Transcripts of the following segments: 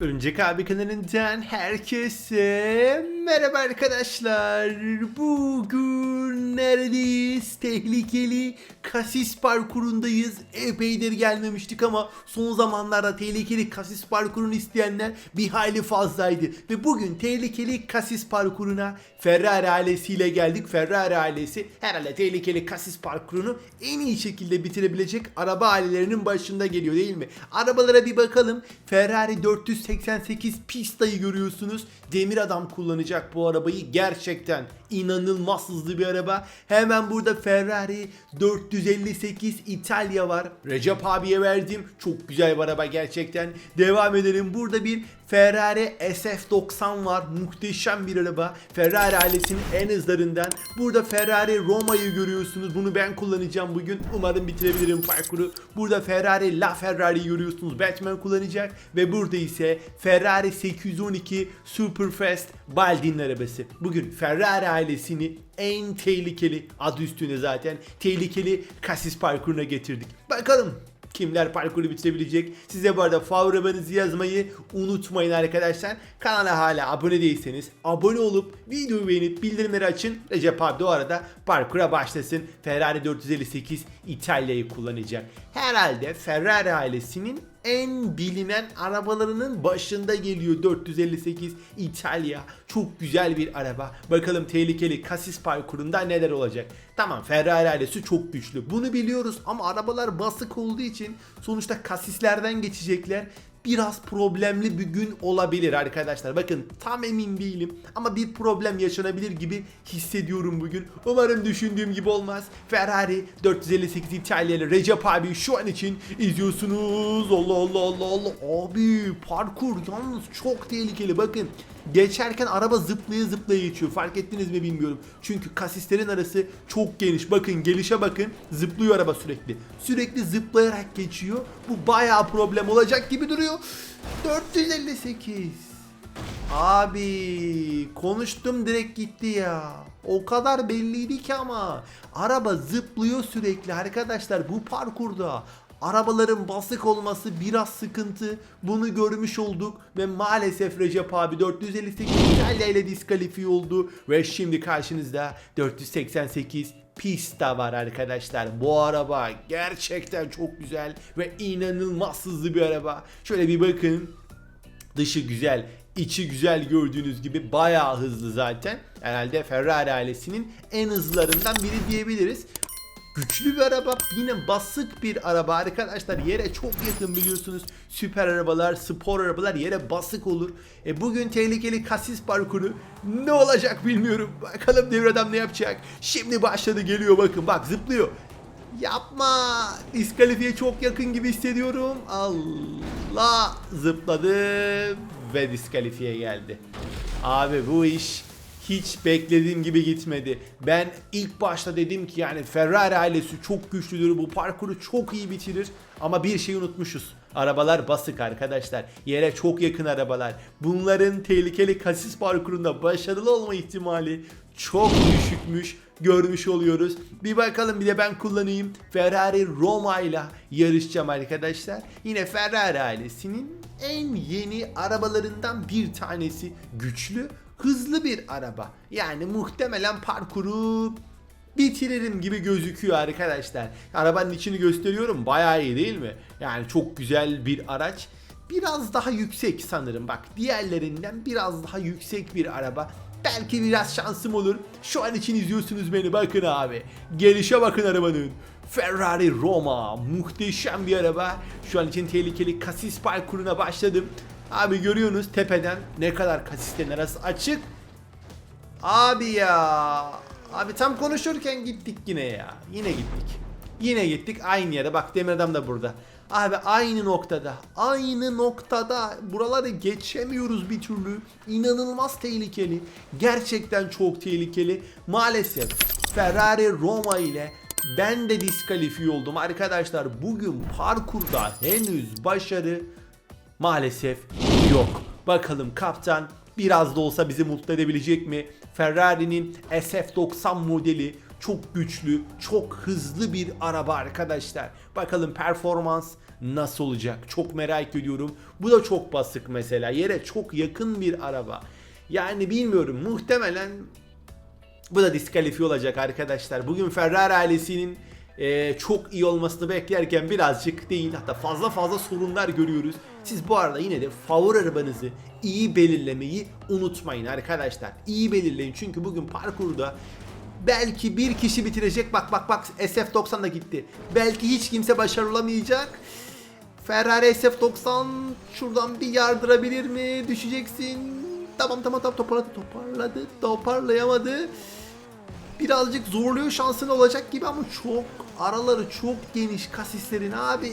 Örümcek abi kanalından herkese merhaba arkadaşlar. Bugün neredeyiz? Tehlikeli kasis parkurundayız. Epeydir gelmemiştik ama son zamanlarda tehlikeli kasis parkurunu isteyenler bir hayli fazlaydı. Ve bugün tehlikeli kasis parkuruna Ferrari ailesiyle geldik. Ferrari ailesi herhalde tehlikeli kasis parkurunu en iyi şekilde bitirebilecek araba ailelerinin başında geliyor değil mi? Arabalara bir bakalım. Ferrari 488 Pista'yı görüyorsunuz. Demir adam kullanacak bu arabayı. Gerçekten inanılmaz hızlı bir araba. Hemen burada Ferrari 458 İtalya var. Recep abiye verdim. Çok güzel bir araba gerçekten. Devam edelim. Burada bir Ferrari SF90 var. Muhteşem bir araba. Ferrari ailesinin en hızlarından. Burada Ferrari Roma'yı görüyorsunuz. Bunu ben kullanacağım bugün. Umarım bitirebilirim parkuru. Burada Ferrari La Ferrari görüyorsunuz. Batman kullanacak. Ve burada ise Ferrari 812 Superfast Baldi'nin arabası. Bugün Ferrari ailesini en tehlikeli adı üstüne zaten tehlikeli kasis parkuruna getirdik. Bakalım kimler parkuru bitirebilecek. Size bu arada favorilerinizi yazmayı unutmayın arkadaşlar. Kanala hala abone değilseniz abone olup videoyu beğenip bildirimleri açın. Recep abi de o arada parkura başlasın. Ferrari 458 İtalya'yı kullanacak. Herhalde Ferrari ailesinin en bilinen arabalarının başında geliyor 458 İtalya. Çok güzel bir araba. Bakalım tehlikeli kasis parkurunda neler olacak. Tamam Ferrari ailesi çok güçlü. Bunu biliyoruz ama arabalar basık olduğu için sonuçta kasislerden geçecekler biraz problemli bir gün olabilir arkadaşlar. Bakın tam emin değilim ama bir problem yaşanabilir gibi hissediyorum bugün. Umarım düşündüğüm gibi olmaz. Ferrari 458 İtalyalı Recep abi şu an için izliyorsunuz. Allah Allah Allah Allah. Abi parkur yalnız çok tehlikeli bakın. Geçerken araba zıplaya zıplaya geçiyor. Fark ettiniz mi bilmiyorum. Çünkü kasislerin arası çok geniş. Bakın gelişe bakın. Zıplıyor araba sürekli. Sürekli zıplayarak geçiyor. Bu bayağı problem olacak gibi duruyor. 458. Abi konuştum direkt gitti ya. O kadar belliydi ki ama. Araba zıplıyor sürekli arkadaşlar bu parkurda. Arabaların basık olması biraz sıkıntı. Bunu görmüş olduk ve maalesef Recep abi 458 İtalya ile diskalifiye oldu ve şimdi karşınızda 488 Pista var arkadaşlar. Bu araba gerçekten çok güzel ve inanılmaz hızlı bir araba. Şöyle bir bakın. Dışı güzel, içi güzel gördüğünüz gibi bayağı hızlı zaten. Herhalde Ferrari ailesinin en hızlılarından biri diyebiliriz. Güçlü bir araba yine basık bir araba. Arkadaşlar yere çok yakın biliyorsunuz. Süper arabalar spor arabalar yere basık olur. E bugün tehlikeli kasis parkuru ne olacak bilmiyorum. Bakalım devir adam ne yapacak. Şimdi başladı geliyor bakın bak zıplıyor. Yapma! Diskalifiye çok yakın gibi hissediyorum. Allah! Zıpladı ve diskalifiye geldi. Abi bu iş hiç beklediğim gibi gitmedi. Ben ilk başta dedim ki yani Ferrari ailesi çok güçlüdür. Bu parkuru çok iyi bitirir. Ama bir şey unutmuşuz. Arabalar basık arkadaşlar. Yere çok yakın arabalar. Bunların tehlikeli kasis parkurunda başarılı olma ihtimali çok düşükmüş görmüş oluyoruz. Bir bakalım bir de ben kullanayım. Ferrari Roma ile yarışacağım arkadaşlar. Yine Ferrari ailesinin en yeni arabalarından bir tanesi. Güçlü hızlı bir araba. Yani muhtemelen parkuru bitiririm gibi gözüküyor arkadaşlar. Arabanın içini gösteriyorum. Bayağı iyi değil mi? Yani çok güzel bir araç. Biraz daha yüksek sanırım. Bak diğerlerinden biraz daha yüksek bir araba. Belki biraz şansım olur. Şu an için izliyorsunuz beni bakın abi. Gelişe bakın arabanın. Ferrari Roma muhteşem bir araba. Şu an için tehlikeli kasis parkuruna başladım. Abi görüyorsunuz tepeden ne kadar kasislerin arası açık. Abi ya. Abi tam konuşurken gittik yine ya. Yine gittik. Yine gittik aynı yere. Bak Demir Adam da burada. Abi aynı noktada. Aynı noktada. Buraları geçemiyoruz bir türlü. İnanılmaz tehlikeli. Gerçekten çok tehlikeli. Maalesef Ferrari Roma ile ben de diskalifiye oldum. Arkadaşlar bugün parkurda henüz başarı maalesef yok. Bakalım kaptan biraz da olsa bizi mutlu edebilecek mi? Ferrari'nin SF90 modeli çok güçlü, çok hızlı bir araba arkadaşlar. Bakalım performans nasıl olacak? Çok merak ediyorum. Bu da çok basık mesela. Yere çok yakın bir araba. Yani bilmiyorum. Muhtemelen bu da diskalifiye olacak arkadaşlar. Bugün Ferrari ailesinin e, çok iyi olmasını beklerken birazcık değil hatta fazla fazla sorunlar görüyoruz. Siz bu arada yine de favori arabanızı iyi belirlemeyi unutmayın arkadaşlar. İyi belirleyin çünkü bugün parkurda belki bir kişi bitirecek. Bak bak bak SF90 da gitti. Belki hiç kimse başarılı olamayacak. Ferrari SF90 şuradan bir yardırabilir mi? Düşeceksin. Tamam tamam tamam toparladı toparladı toparlayamadı. Birazcık zorluyor şansın olacak gibi ama çok araları çok geniş kasislerin abi.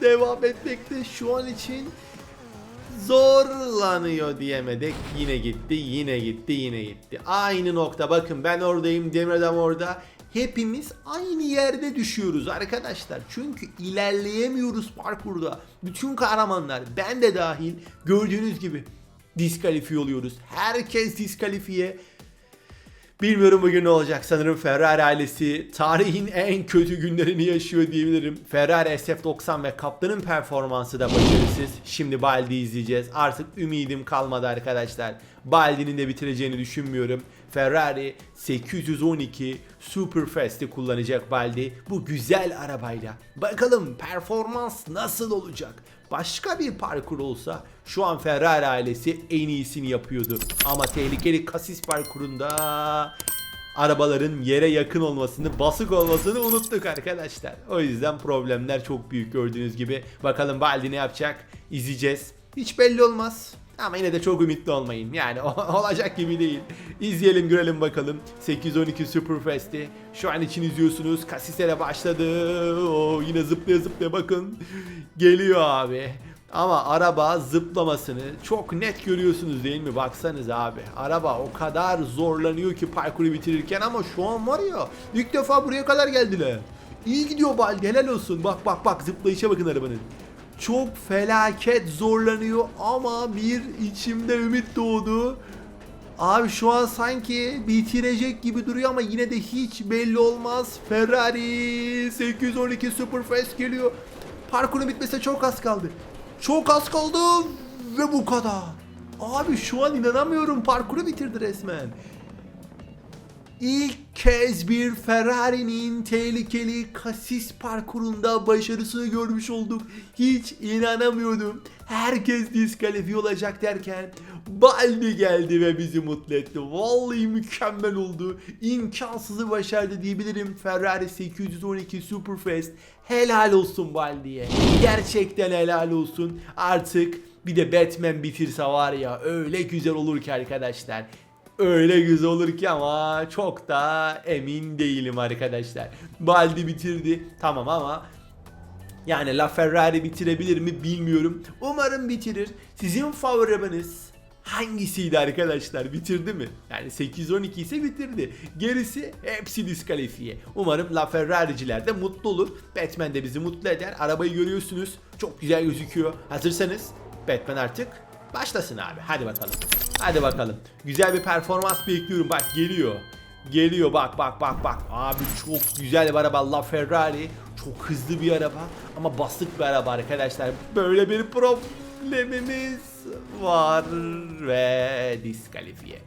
Devam etmekte şu an için zorlanıyor diyemedik. Yine gitti, yine gitti, yine gitti. Aynı nokta bakın ben oradayım, Demir Adam orada. Hepimiz aynı yerde düşüyoruz arkadaşlar. Çünkü ilerleyemiyoruz parkurda. Bütün kahramanlar, ben de dahil gördüğünüz gibi diskalifiye oluyoruz. Herkes diskalifiye. Bilmiyorum bugün ne olacak. Sanırım Ferrari ailesi tarihin en kötü günlerini yaşıyor diyebilirim. Ferrari SF90 ve kaptanın performansı da başarısız. Şimdi Baldi izleyeceğiz. Artık ümidim kalmadı arkadaşlar. Baldi'nin de bitireceğini düşünmüyorum. Ferrari 812 Superfast'i kullanacak Baldi. Bu güzel arabayla. Bakalım performans nasıl olacak? Başka bir parkur olsa şu an Ferrari ailesi en iyisini yapıyordu. Ama tehlikeli kasis parkurunda arabaların yere yakın olmasını, basık olmasını unuttuk arkadaşlar. O yüzden problemler çok büyük gördüğünüz gibi. Bakalım Baldi ne yapacak? İzleyeceğiz. Hiç belli olmaz. Ama yine de çok ümitli olmayın. Yani olacak gibi değil. İzleyelim görelim bakalım. 812 Superfast'i şu an için izliyorsunuz. Kasislere başladı. Oo, yine zıplaya zıplaya bakın. Geliyor abi. Ama araba zıplamasını çok net görüyorsunuz değil mi? Baksanız abi. Araba o kadar zorlanıyor ki parkuru bitirirken ama şu an var ya ilk defa buraya kadar geldiler. İyi gidiyor Baldi helal olsun. Bak bak bak zıplayışa bakın arabanın. Çok felaket zorlanıyor ama bir içimde ümit doğdu. Abi şu an sanki bitirecek gibi duruyor ama yine de hiç belli olmaz. Ferrari 812 Superfast geliyor. Parkurun bitmesine çok az kaldı. Çok az kaldı ve bu kadar. Abi şu an inanamıyorum parkuru bitirdi resmen. İlk kez bir Ferrari'nin tehlikeli kasis parkurunda başarısını görmüş olduk. Hiç inanamıyordum. Herkes diskalifiye olacak derken Baldi geldi ve bizi mutlu etti. Vallahi mükemmel oldu. İmkansızı başardı diyebilirim. Ferrari 812 Superfast. Helal olsun Baldi'ye. Gerçekten helal olsun. Artık bir de Batman bitirse var ya öyle güzel olur ki arkadaşlar. Öyle güzel olur ki ama çok da emin değilim arkadaşlar. Baldi bitirdi tamam ama yani La Ferrari bitirebilir mi bilmiyorum. Umarım bitirir. Sizin favori arabanız hangisiydi arkadaşlar? Bitirdi mi? Yani 812 ise bitirdi. Gerisi hepsi diskalifiye. Umarım La Ferrari'ciler de mutlu olur. Batman de bizi mutlu eder. Arabayı görüyorsunuz. Çok güzel gözüküyor. Hazırsanız Batman artık başlasın abi. Hadi bakalım. Hadi bakalım. Güzel bir performans bekliyorum. Bak geliyor. Geliyor bak bak bak bak. Abi çok güzel bir araba La Ferrari. Çok hızlı bir araba ama basık bir araba arkadaşlar. Böyle bir problemimiz var ve diskalifiye.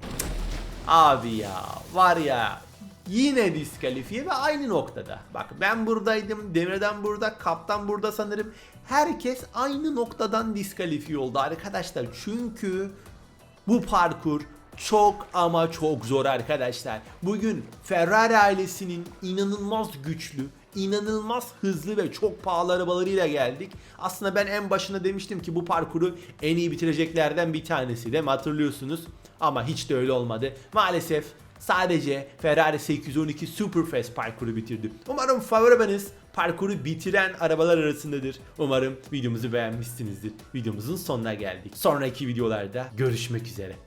Abi ya var ya yine diskalifiye ve aynı noktada. Bak ben buradaydım, Demir'den burada, Kaptan burada sanırım. Herkes aynı noktadan diskalifiye oldu arkadaşlar. Çünkü bu parkur çok ama çok zor arkadaşlar. Bugün Ferrari ailesinin inanılmaz güçlü, inanılmaz hızlı ve çok pahalı arabalarıyla geldik. Aslında ben en başında demiştim ki bu parkuru en iyi bitireceklerden bir tanesi mi hatırlıyorsunuz? Ama hiç de öyle olmadı. Maalesef sadece Ferrari 812 Superfast parkuru bitirdi. Umarım favori arabanız parkuru bitiren arabalar arasındadır. Umarım videomuzu beğenmişsinizdir. Videomuzun sonuna geldik. Sonraki videolarda görüşmek üzere.